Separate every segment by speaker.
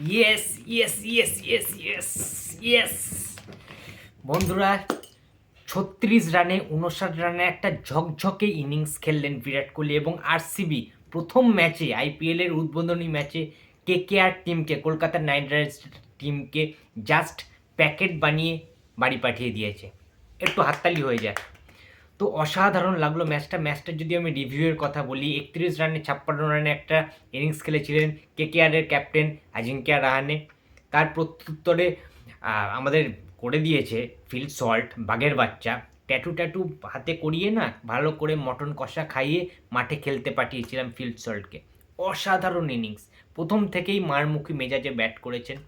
Speaker 1: Yes yes yes yes yes yes বন্ধুরা, ছত্রিশ রানে উনষাট রানে একটা ঝকঝকে ইনিংস খেললেন বিরাট কোহলি এবং আরসিবি প্রথম ম্যাচে আইপিএলের উদ্বোধনী ম্যাচে কে কে আর টিমকে কলকাতা নাইট রাইডার্স টিমকে জাস্ট প্যাকেট বানিয়ে বাড়ি পাঠিয়ে দিয়েছে। একটু হাততালি হয়ে যায়। তো অসাধারণ লাগল ম্যাচটা। ম্যাচটা যদি আমি রিভিউয়ের কথা বলি, একত্রিশ রানে, ছাপ্পান্ন রানে একটা ইনিংস খেলেছিলেন কে কে আরের ক্যাপ্টেন আজিঙ্কিয়া রাহানে। তার প্রত্যুত্তরে আমাদের করে দিয়েছে ফিল সল্ট, বাঘের বাচ্চা। ট্যাটু ট্যাটু হাতে করিয়ে না, ভালো করে মটন কষা খাইয়ে মাঠে খেলতে পাঠিয়েছিলাম ফিল্ড সল্টকে। অসাধারণ ইনিংস প্রথম থেকেই মারমুখী মেজাজে ব্যাট করেছেন।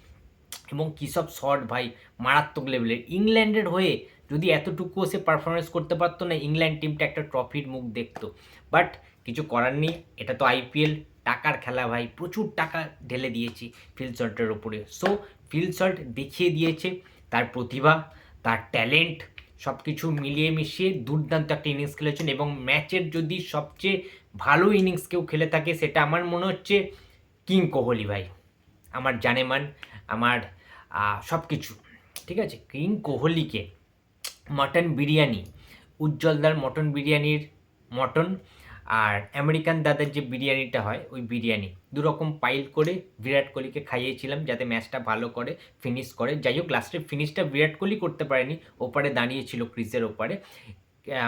Speaker 1: এবং কী সব শট ভাই মারাত্মক লেভেলের ইংল্যান্ডের হয়ে যদি এতটুকুও সে পারফরমেন্স করতে পারতো না ইংল্যান্ড টিমটা একটা ট্রফির মুখ দেখতো। বাট কিছু করার নেই, এটা তো আইপিএল টাকার খেলা ভাই, প্রচুর টাকা ঢেলে দিয়েছি ফিল্ড শল্টের ওপরে সো ফিল্ড শল্ট দেখিয়ে দিয়েছে তার প্রতিভা, তার ট্যালেন্ট সব কিছু মিলিয়ে মিশিয়ে দুর্দান্ত একটা ইনিংস খেলেছেন এবং ম্যাচের যদি সবচেয়ে ভালো ইনিংস কেউ খেলে থাকে, সেটা আমার মনে হচ্ছে কিং কোহলি ভাই। আমার জানেমান, আমার সব কিছু ঠিক আছে? কিং কোহলিকে মটন বিরিয়ানি। উজ্জ্বলদার মটন বিরিয়ানির মটন আর আমেরিকান দাদার যে বিরিয়ানিটা হয়, ওই বিরিয়ানি। দুরকম পাইল করে বিরাট কোহলিকে খাইয়েছিলাম যাতে ম্যাচটা ভালো করে ফিনিশ করে। যাই হোক লাস্টের ফিনিশটা বিরাট কোহলি করতে পারেনি। ওপারে দাঁড়িয়েছিল ক্রিজের ওপারে।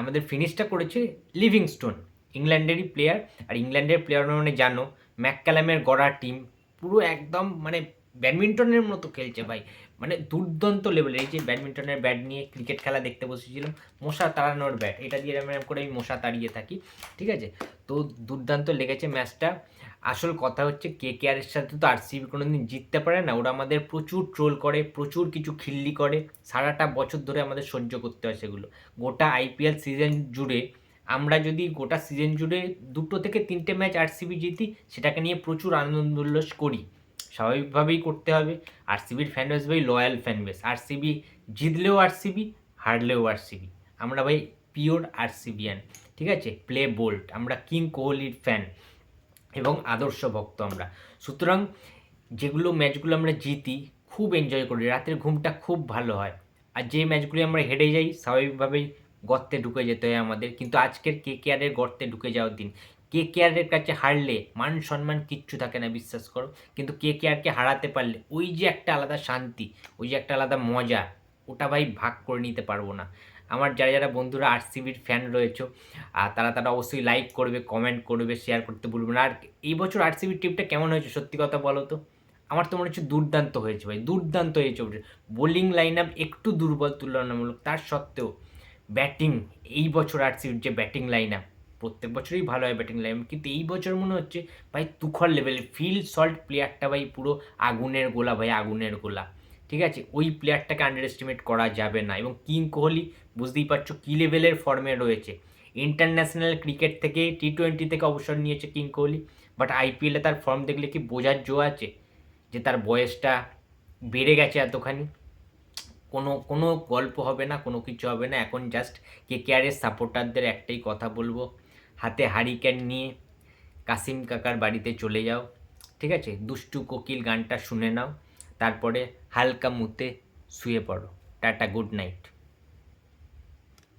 Speaker 1: আমাদের ফিনিশটা করেছে লিভিংস্টোন ইংল্যান্ডেরই প্লেয়ার আর ইংল্যান্ডের প্লেয়ার মানে জানো, ম্যাককালামের গড়া টিম পুরো একদম মানে ব্যাডমিন্টনের মতো খেলছে ভাই। মানে দুর্দান্ত লেভেলের এই যে ব্যাডমিন্টনের ব্যাট নিয়ে ক্রিকেট খেলা দেখতে বসেছিলাম, মশা তাড়ানোর ব্যাট এটা দিয়ে এরম করে আমি মশা তাড়িয়ে থাকি, ঠিক আছে? তো দুর্দান্ত লেগেছে ম্যাচটা আসল কথা হচ্ছে কে কে আরের সাথে তো আরসিবি কোনো দিন জিততে পারে না। ওরা আমাদের প্রচুর ট্রোল করে, প্রচুর কিছু খিল্লি করে। সারাটা বছর ধরে আমাদের সহ্য করতে হয় সেগুলো। গোটা আইপিএল সিজন জুড়ে, আমরা যদি গোটা সিজন জুড়ে দুটো থেকে তিনটে ম্যাচ আরসিবি জিতি, সেটাকে নিয়ে প্রচুর আনন্দ উল্লাস করি। স্বাভাবিকভাবেই করতে হবে। আরসিবির ফ্যান বেস ভাই লয়াল ফ্যান বেস আরসিবি জিতলেও আরসিবি হারলেও আরসিবি আমরা ভাই পিওর আরসিবিয়ান ঠিক আছে? প্লে বোল্ট আমরা কিং কোহলির ফ্যান এবং আদর্শ ভক্ত আমরা। সুতরাং যেগুলো ম্যাচগুলো আমরা জিতি, খুব এনজয় করি। রাতের ঘুমটা খুব ভালো হয়। আর যে ম্যাচগুলি আমরা হেরে যাই, স্বাভাবিকভাবেই গর্তে ঢুকে যেতে হয় আমাদের। কিন্তু আজকের কে কেয়ারের গর্তে ঢুকে যাওয়ার দিন কে কেয়ারের কাছে হারলে মান সম্মান কিচ্ছু থাকে না, বিশ্বাস করো। কিন্তু কে কেয়ারকে হারাতে পারলে ওই যে একটা আলাদা শান্তি, ওই যে একটা আলাদা মজা, ওটা ভাই ভাগ করে নিতে পারব না। আমার যারা যারা বন্ধুরা আরসিবির ফ্যান রয়েছে আর তারা তারা অবশ্যই লাইক করবে কমেন্ট করবে শেয়ার করতে ভুলবে না। আর এই বছর আরসিবির ট্রিপটা কেমন হয়েছে সত্যি কথা বলো তো? আমার তো মনে হচ্ছে দুর্দান্ত হয়েছে ভাই, দুর্দান্ত হয়েছে বোলিং লাইন আপ একটু দুর্বল, তুলনামূলক। তার সত্ত্বেও ব্যাটিং এই বছর আরসিবির যে ব্যাটিং লাইন আপ প্রত্যেক বছরই ভালো হয় ব্যাটিং লাইন কিন্তু এই বছর মনে হচ্ছে, ভাই তুখর লেভেল ফিল সল্ট প্লেয়ারটা ভাই পুরো আগুনের গোলা ভাই, আগুনের গোলা। ঠিক আছে? ওই প্লেয়ারটাকে আন্ডার এস্টিমেট করা যাবে না। এবং কিং কোহলি, বুঝতেই পারছ কী লেভেলের ফর্মে রয়েছে। ইন্টারন্যাশনাল ক্রিকেট থেকে টি টোয়েন্টি থেকে অবসর নিয়েছে কিং কোহলি। বাট আইপিএলে তার ফর্ম দেখলে কি বোঝার জো আছে? যে তার বয়সটা বেড়ে গেছে এতখানি? কোনো কোনো গল্প হবে না, কোনো কিছু হবে না। এখন জাস্ট কে কেয়ারের সাপোর্টারদের একটাই কথা বলব। হাতে হারিকেন নিয়ে কাসিম কাকার বাড়িতে চলে যাও, ঠিক আছে? দুষ্টু কোকিল গানটা শুনে নাও, তারপরে হালকা মুতে শুয়ে পড়ো। Tata, good night.